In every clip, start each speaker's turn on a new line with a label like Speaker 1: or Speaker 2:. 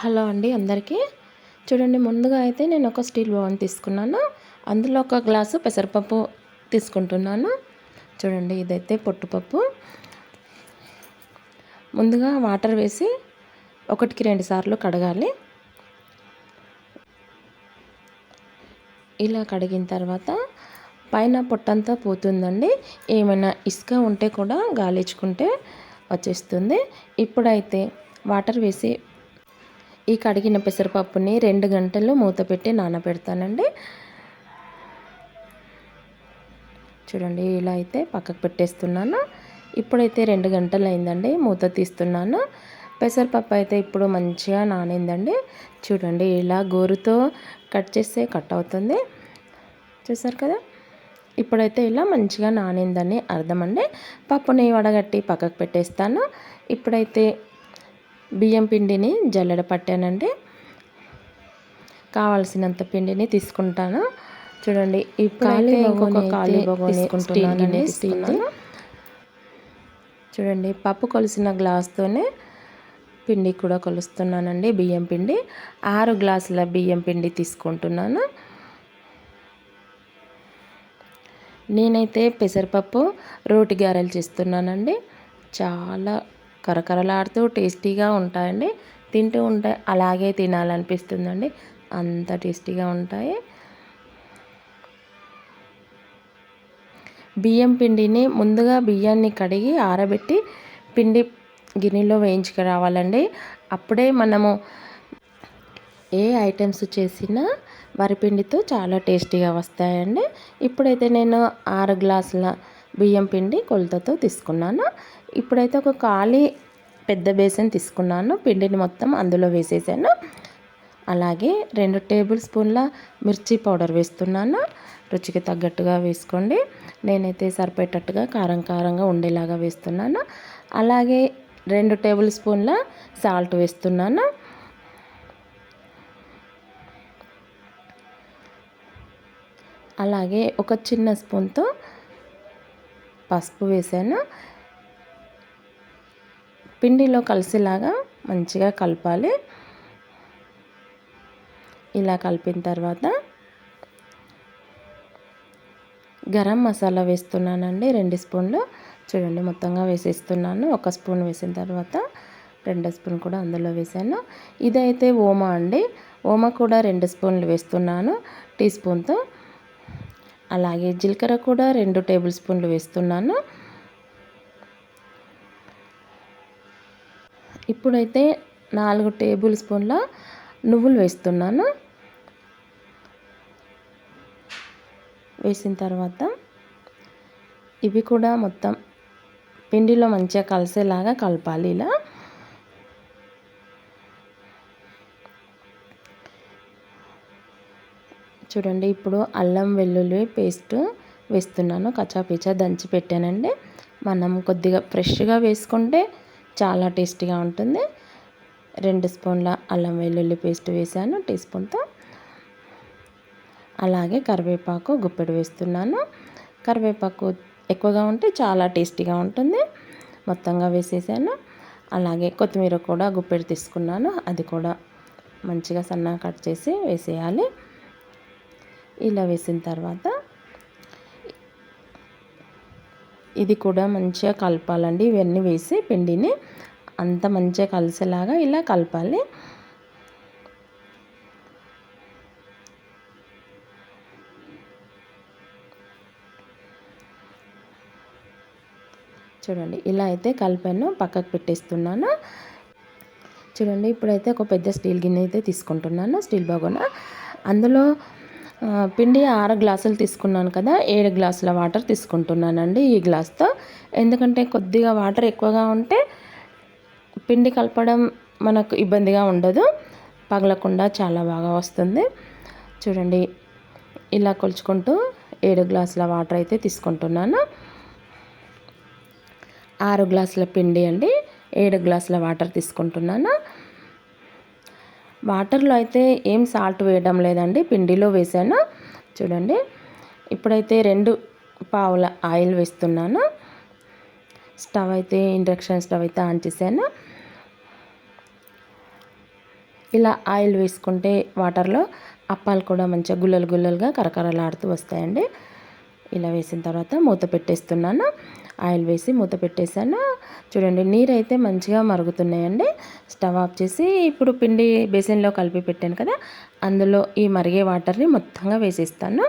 Speaker 1: Hello అండి అందరికీ. చూడండి ముందుగా అయితే నేను ఒక స్టీల్ బౌల్ తీసుకున్నాను. అందులో ఒక గ్లాసు పెసరపప్పు తీసుకుంటున్నాను. చూడండి ఇదైతే పొట్టుపప్పు. ముందుగా వాటర్ వేసి ఒకటికి రెండు సార్లు కడగాలి. ఇలా కడిగిన తర్వాత పైన పొట్టంతా పోతుందండి. ఏమైనా ఇసుక ఉంటే కూడా గాలించుకుంటే వచ్చేస్తుంది. ఇప్పుడైతే వాటర్ వేసి ఈ కడిగిన పెసరపప్పుని రెండు గంటలు మూత పెట్టి నానబెడతానండి. చూడండి ఇలా అయితే పక్కకు పెట్టేస్తున్నాను. ఇప్పుడైతే రెండు గంటలు అయిందండి మూత తీస్తున్నాను. పెసరపప్పు అయితే ఇప్పుడు మంచిగా నానిందండి. చూడండి ఇలా గోరుతో కట్ చేస్తే కట్ అవుతుంది. చూసారు కదా? ఇప్పుడైతే ఇలా మంచిగా నానిందని అర్థమండి. పప్పుని వడగట్టి పక్కకు పెట్టేస్తాను. ఇప్పుడైతే బియ్యం పిండిని జల్లెడ పట్టానండి. కావాల్సినంత పిండిని తీసుకుంటాను. చూడండి ఖాళీ ఇంకొక ఖాళీ తీసుకుంటున్నాను చూడండి పప్పు కొలిసిన గ్లాస్తోనే పిండి కూడా కొలుస్తున్నానండి బియ్యం పిండి. ఆరు గ్లాసుల బియ్యం పిండి తీసుకుంటున్నాను. నేనైతే పెసరపప్పు రోటి గారెలు చేస్తున్నానండి. చాలా కరకరలాడుతూ టేస్టీగా ఉంటాయండి. తింటూ ఉంటే అలాగే తినాలనిపిస్తుందండి. అంత టేస్టీగా ఉంటాయి. బియ్యం పిండిని ముందుగా బియ్యాన్ని కడిగి ఆరబెట్టి పిండి గిన్నెలో వేయించుకు రావాలండి అప్పుడే మనము ఏ ఐటమ్స్ చేసినా వరిపిండితో చాలా టేస్టీగా వస్తాయండి. ఇప్పుడైతే నేను ఆరు గ్లాసుల బియ్యం పిండి కొలతతో తీసుకున్నాను. ఇప్పుడైతే ఒక ఖాళీ పెద్ద బేసన్ తీసుకున్నాను. పిండిని మొత్తం అందులో వేసేసాను. అలాగే రెండు టేబుల్ స్పూన్ల మిర్చి పౌడర్ వేస్తున్నాను. రుచికి తగ్గట్టుగా వేసుకోండి. నేనైతే సరిపోయేటట్టుగా కారం కారంగా ఉండేలాగా వేస్తున్నాను. అలాగే రెండు టేబుల్ స్పూన్ల సాల్ట్ వేస్తున్నాను. అలాగే ఒక చిన్న స్పూన్తో పసుపు వేసాను. పిండిలో కలిసేలాగా మంచిగా కలపాలి. ఇలా కలిపిన తర్వాత గరం మసాలా వేస్తున్నానండి రెండు స్పూన్లు. చూడండి మొత్తంగా వేసేస్తున్నాను. ఒక స్పూన్ వేసిన తర్వాత రెండు స్పూన్ కూడా అందులో వేసాను. ఇదైతే ఓమా అండి. ఓమా కూడా రెండు స్పూన్లు వేస్తున్నాను టీ స్పూన్తో. అలాగే జీలకర్ర కూడా రెండు టేబుల్ స్పూన్లు వేస్తున్నాను. ఇప్పుడైతే నాలుగు టేబుల్ స్పూన్ల నువ్వులు వేస్తున్నాను. వేసిన తర్వాత ఇవి కూడా మొత్తం పిండిలో మంచిగా కలిసేలాగా కలపాలి ఇలా. చూడండి ఇప్పుడు అల్లం వెల్లుల్లి పేస్ట్ వేస్తున్నాను. కచ్చాపీచా దంచి పెట్టానండి. మనం కొద్దిగా ఫ్రెష్గా వేసుకుంటే చాలా టేస్టీగా ఉంటుంది. రెండు స్పూన్ల అల్లం వెల్లుల్లి పేస్ట్ వేసాను టీ స్పూన్తో. అలాగే కరివేపాకు గుప్పెడు వేస్తున్నాను. కరివేపాకు ఎక్కువగా ఉంటే చాలా టేస్టీగా ఉంటుంది. మొత్తంగా వేసేసాను. అలాగే కొత్తిమీర కూడా గుప్పెడు తీసుకున్నాను. అది కూడా మంచిగా సన్నగా కట్ చేసి వేసేయాలి. ఇలా వేసిన తర్వాత ఇది కూడా మంచిగా కలపాలండి. ఇవన్నీ వేసి పిండిని అంత మంచిగా కలిసేలాగా ఇలా కలపాలి. చూడండి ఇలా అయితే కలిపాను పక్కకు పెట్టేస్తున్నాను. చూడండి ఇప్పుడైతే ఒక పెద్ద స్టీల్ గిన్నె అయితే తీసుకుంటున్నాను స్టీల్ బగోన. అందులో పిండి ఆరు గ్లాసులు తీసుకున్నాను కదా ఏడు గ్లాసుల వాటర్ తీసుకుంటున్నానండి ఈ గ్లాస్తో. ఎందుకంటే కొద్దిగా వాటర్ ఎక్కువగా ఉంటే పిండి కలపడం మనకు ఇబ్బందిగా ఉండదు పగలకుండా చాలా బాగా వస్తుంది. చూడండి ఇలా కొలుచుకుంటూ ఏడు గ్లాసుల వాటర్ అయితే తీసుకుంటున్నాను. ఆరు గ్లాసుల పిండి అండి ఏడు గ్లాసుల వాటర్ తీసుకుంటున్నాను. వాటర్లో అయితే ఏం సాల్ట్ వేయడం లేదండి. పిండిలో వేసాను. చూడండి. ఇప్పుడైతే రెండు పావుల ఆయిల్ వేస్తున్నాను. స్టవ్ అయితే ఇండక్షన్ స్టవ్ అయితే ఆన్ చేశాను. ఇలా ఆయిల్ వేసుకుంటే వాటర్లో అప్పాలు కూడా మంచిగా గుల్లలు గుల్లలుగా కరకరలాడుతూ వస్తాయండి. ఇలా వేసిన తర్వాత మూత పెట్టేస్తున్నాను. ఆయిల్ వేసి మూత పెట్టేశాను. చూడండి నీరు అయితే మంచిగా మరుగుతున్నాయండి. స్టవ్ ఆఫ్ చేసి ఇప్పుడు పిండి బేసిన్లో కలిపి పెట్టాను కదా అందులో ఈ మరిగే వాటర్ని మొత్తంగా వేసేస్తాను.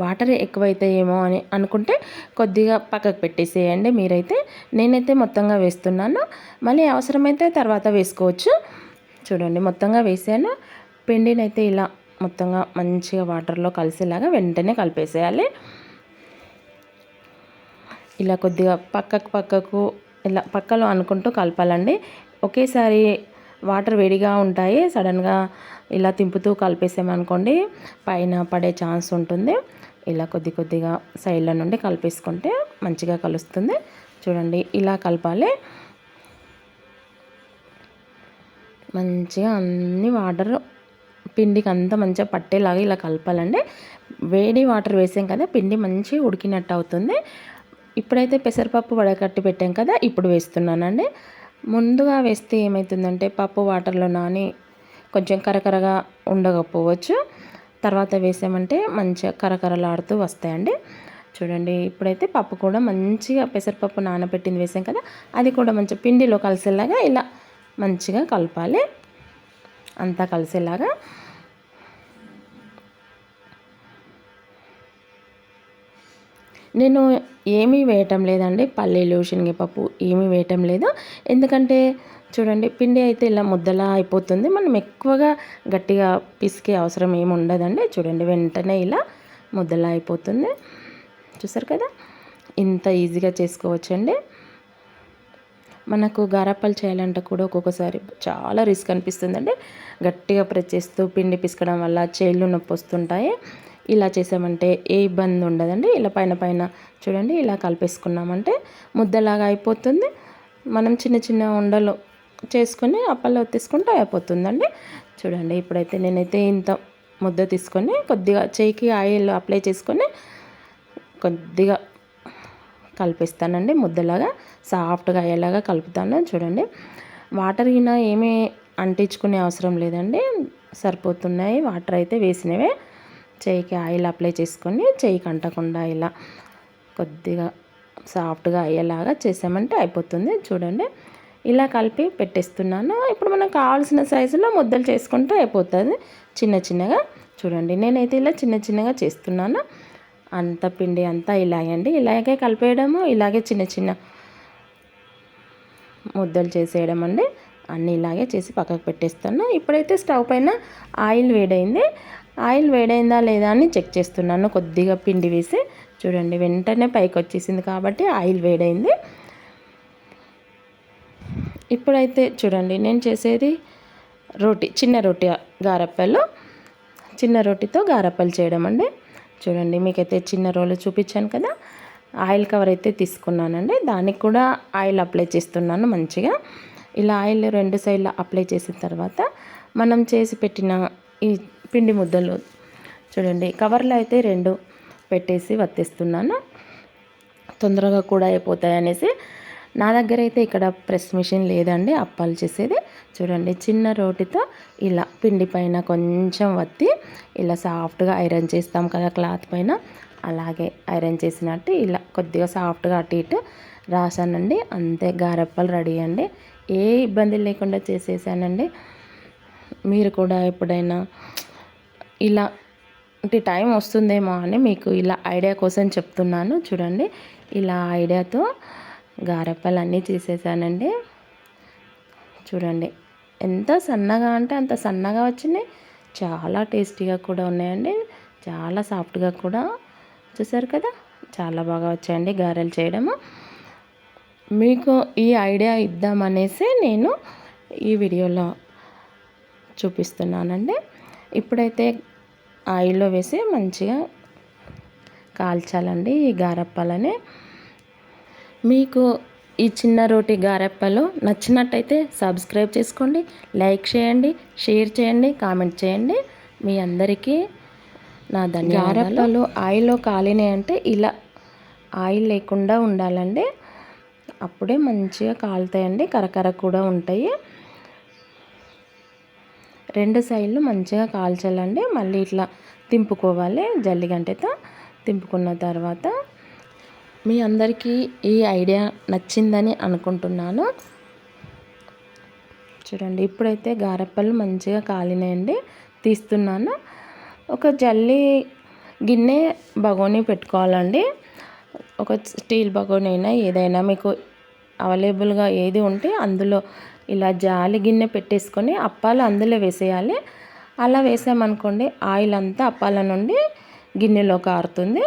Speaker 1: వాటర్ ఎక్కువైతాయేమో అని అనుకుంటే కొద్దిగా పక్కకు పెట్టేసేయండి మీరైతే. నేనైతే మొత్తంగా వేస్తున్నాను. మళ్ళీ అవసరమైతే తర్వాత వేసుకోవచ్చు. చూడండి మొత్తంగా వేసాను. పిండినైతే ఇలా మొత్తంగా మంచిగా వాటర్లో కలిసేలాగా వెంటనే కలిపేసేయాలి. ఇలా కొద్దిగా పక్కకు పక్కకు ఇలా పక్కలో అనుకుంటూ కలపాలండి. ఒకేసారి వాటర్ వేడిగా ఉంటాయి. సడన్గా ఇలా తింపుతూ కలిపేసామనుకోండి పైన పడే ఛాన్స్ ఉంటుంది. ఇలా కొద్ది కొద్దిగా సైడ్ల నుండి కలిపేసుకుంటే మంచిగా కలుస్తుంది. చూడండి ఇలా కలపాలి. మంచిగా అన్ని వాటర్ పిండికి అంతా మంచిగా పట్టేలాగా ఇలా కలపాలండి. వేడి వాటర్ వేసాం కదా పిండి మంచిగా ఉడికినట్టు అవుతుంది ఇప్పుడైతే పెసరపప్పు వడకట్టి పెట్టాం కదా ఇప్పుడు వేస్తున్నానండి. ముందుగా వేస్తే ఏమవుతుందంటే పప్పు వాటర్లో నాని కొంచెం కరకరగా ఉండకపోవచ్చు. తర్వాత వేసామంటే మంచిగా కరకరలాడుతూ వస్తాయండి. చూడండి ఇప్పుడైతే పప్పు కూడా మంచిగా పెసరపప్పు నానబెట్టింది వేసాం కదా అది కూడా మంచిగా పిండిలో కలిసేలాగా ఇలా మంచిగా కలపాలి. అంతా కలిసేలాగా. నేను ఏమీ వేయటం లేదండి. పల్లీలు శనగపప్పు ఏమీ వేయటం లేదు. ఎందుకంటే చూడండి పిండి అయితే ఇలా ముద్దలా అయిపోతుంది. మనం ఎక్కువగా గట్టిగా పిసికే అవసరం ఏమి ఉండదండి. చూడండి వెంటనే ఇలా ముద్దలా అయిపోతుంది. చూసారు కదా? ఇంత ఈజీగా చేసుకోవచ్చండి. మనకు గారప్పలు చేయాలంటే కూడా ఒక్కొక్కసారి చాలా రిస్క్ అనిపిస్తుందండి గట్టిగా ప్రెస్ చేస్తూ పిండి పిసకడం వల్ల చేళ్ళు నొప్పి వస్తుంటాయి. ఇలా చేసామంటే ఏ ఇబ్బంది ఉండదండి. ఇలా పైన పైన చూడండి ఇలా కలిపేసుకున్నామంటే ముద్దలాగా అయిపోతుంది. మనం చిన్న చిన్న ఉండలు చేసుకొని అప్పల్లో తీసుకుంటే అయిపోతుందండి. చూడండి ఇప్పుడైతే నేనైతే ఇంత ముద్ద తీసుకొని కొద్దిగా చేయికి ఆయిల్ అప్లై చేసుకొని కొద్దిగా కలిపిస్తానండి ముద్దలాగా. సాఫ్ట్గా అయ్యేలాగా కలుపుతాను. చూడండి. వాటర్ గిన ఏమీ అంటించుకునే అవసరం లేదండి. సరిపోతున్నాయి. వాటర్ అయితే వేసినవే. చేయికి ఆయిల్ అప్లై చేసుకొని చేయికి అంటకుండా ఇలా కొద్దిగా సాఫ్ట్గా అయ్యేలాగా చేసామంటే అయిపోతుంది. చూడండి. ఇలా కలిపి పెట్టేస్తున్నాను. ఇప్పుడు మనకు కావాల్సిన సైజులో ముద్దలు చేసుకుంటే అయిపోతుంది. చిన్న చిన్నగా. చూడండి. నేనైతే ఇలా చిన్న చిన్నగా చేస్తున్నాను. అంత పిండి అంతా ఇలాగండి. ఇలాగే కలిపేయడము ఇలాగే చిన్న చిన్న ముద్దలు చేసేయడం అండి. అన్నీ ఇలాగే చేసి పక్కకు పెట్టేస్తాను ఇప్పుడైతే స్టవ్ పైన ఆయిల్ వేడైంది. ఆయిల్ వేడైందా లేదా అని చెక్ చేస్తున్నాను. కొద్దిగా పిండి వేసి చూడండి వెంటనే పైకి వచ్చేసింది కాబట్టి ఆయిల్ వేడైంది. ఇప్పుడైతే చూడండి నేను చేసేది రోటీ చిన్న రోటీ గారప్పలు చిన్న రోటీతో గారప్పలు చేయడం అండి. చూడండి మీకైతే చిన్న రోలు చూపించాను కదా. ఆయిల్ కవర్ అయితే తీసుకున్నానండి. దానికి కూడా ఆయిల్ అప్లై చేస్తున్నాను మంచిగా. ఇలా ఆయిల్ రెండు సైడ్లు అప్లై చేసిన తర్వాత మనం చేసి పెట్టిన ఈ పిండి ముద్దలు చూడండి కవర్లో అయితే రెండు పెట్టేసి వత్తిస్తున్నాను. తొందరగా కూడా అయిపోతాయి అనేసి. నా దగ్గర అయితే ఇక్కడ ప్రెస్ మిషన్ లేదండి అప్పాలు చేసేది. చూడండి చిన్న రోటితో ఇలా పిండి పైన కొంచెం వత్తి ఇలా సాఫ్ట్గా ఐరన్ చేస్తాం కదా క్లాత్ పైన. అలాగే ఐరన్ చేసినట్టు ఇలా కొద్దిగా సాఫ్ట్గా అటు ఇటు రాసానండి. అంతే గారెప్పలు రెడీ అండి. ఏ ఇబ్బంది లేకుండా చేసేసానండి. మీరు కూడా ఎప్పుడైనా ఇలా టైం వస్తుందేమో అని మీకు ఇలా ఐడియా కోసం చెప్తున్నాను. చూడండి ఇలా ఐడియాతో గారెప్పలు అన్నీ చేసేసానండి. చూడండి ఎంత సన్నగా అంటే అంత సన్నగా వచ్చినాయి. చాలా టేస్టీగా కూడా ఉన్నాయండి. చాలా సాఫ్ట్గా కూడా చూసారు కదా? చాలా బాగా వచ్చాయండి గారెలు చేయడము. మీకు ఈ ఐడియా ఇద్దామనేసి నేను ఈ వీడియోలో చూపిస్తున్నానండి. ఇప్పుడైతే ఆయిల్లో వేసి మంచిగా కాల్చాలండి ఈ గారప్పాలని. మీకు ఈ చిన్న రోటి గారెప్పలు నచ్చినట్టయితే సబ్స్క్రైబ్ చేసుకోండి లైక్ చేయండి షేర్ చేయండి కామెంట్ చేయండి. మీ అందరికీ నా ధన్యవాదాలు. ఆయిల్లో కాలినాయి అంటే ఇలా ఆయిల్ లేకుండా ఉండాలండి. అప్పుడే మంచిగా కాలుతాయండి కరకర కూడా ఉంటాయి. రెండు సైడ్లు మంచిగా కాల్చాలండి. మళ్ళీ ఇట్లా తింపుకోవాలి జల్లిగంటతో తింపుకున్న తర్వాత. మీ అందరికీ ఈ ఐడియా నచ్చిందని అనుకుంటున్నాను. చూడండి ఇప్పుడైతే గారెప్పలు మంచిగా కాలినాయండి. తీస్తున్నాను. ఒక జల్లి గిన్నె బగోని పెట్టుకోవాలండి. ఒక స్టీల్ బగోని అయినా ఏదైనా మీకు అవైలబుల్గా ఏది ఉంటే అందులో ఇలా జాలి గిన్నె పెట్టేసుకొని అప్పాలు అందులో వేసేయాలి. అలా వేసామనుకోండి ఆయిల్ అంతా అప్పాల నుండి గిన్నెలో కారుతుంది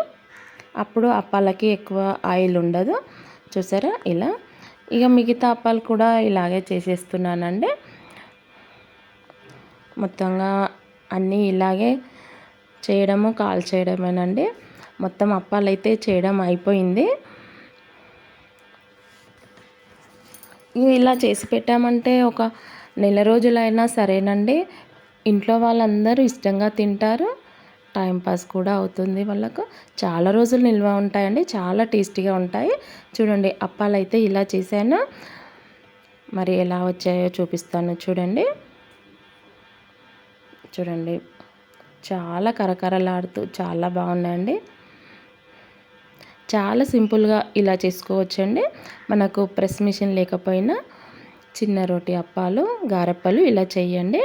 Speaker 1: అప్పుడు అప్పాలకి ఎక్కువ ఆయిల్ ఉండదు. చూసారా ఇలా? ఇక మిగతా అప్పాలు కూడా ఇలాగే చేసేస్తున్నానండి. మొత్తంగా అన్నీ ఇలాగే చేయడము కాల్ చేయడమేనండి. మొత్తం అప్పాలు అయితే చేయడం అయిపోయింది. ఇలా చేసి పెట్టామంటే ఒక నెల రోజులైనా సరేనండి. ఇంట్లో వాళ్ళందరూ ఇష్టంగా తింటారు. టైంపాస్ కూడా అవుతుంది వాళ్ళకు. చాలా రోజులు నిల్వ ఉంటాయండి. చాలా టేస్టీగా ఉంటాయి. చూడండి అప్పాలు అయితే ఇలా చేశాను. మరి ఎలా వచ్చాయో చూపిస్తాను చూడండి. చూడండి. చాలా కరకరలాడుతూ చాలా బాగున్నాయండి. చాలా సింపుల్గా ఇలా చేసుకోవచ్చండి. మనకు ప్రెస్ మిషన్ లేకపోయినా చిన్న రోటి అప్పాలు గారెప్పలు ఇలా చేయండి